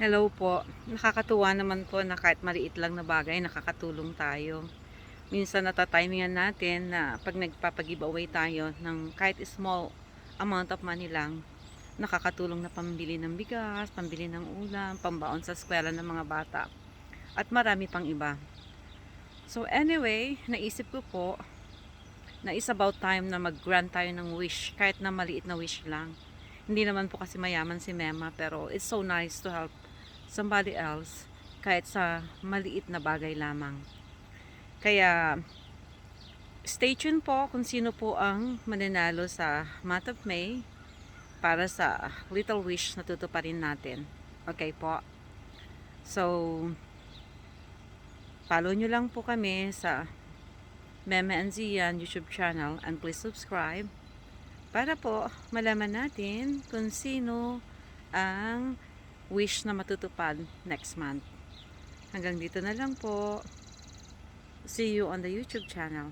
Hello po. Nakakatuwa naman po na kahit maliit lang na bagay, nakakatulong tayo. Minsan natatimingan natin na pag nagpapag-giveaway tayo ng kahit small amount of money lang, nakakatulong na pambili ng bigas, pambili ng ulam, pambaon sa eskwela ng mga bata. At marami pang iba. So anyway, naisip ko po na it's about time na mag-grant tayo ng wish, kahit na maliit na wish lang. Hindi naman po kasi mayaman si Mema, pero it's so nice to help somebody else kahit sa maliit na bagay lamang. Kaya stay tuned po kung sino po ang mananalo sa month of May para sa Little Wish na tutuparin natin. Okay po. So, follow nyo lang po kami sa Meme and Zian YouTube channel and please subscribe para po malaman natin kung sino ang wish na matutupad next month. Hanggang dito na lang po. See you on the YouTube channel.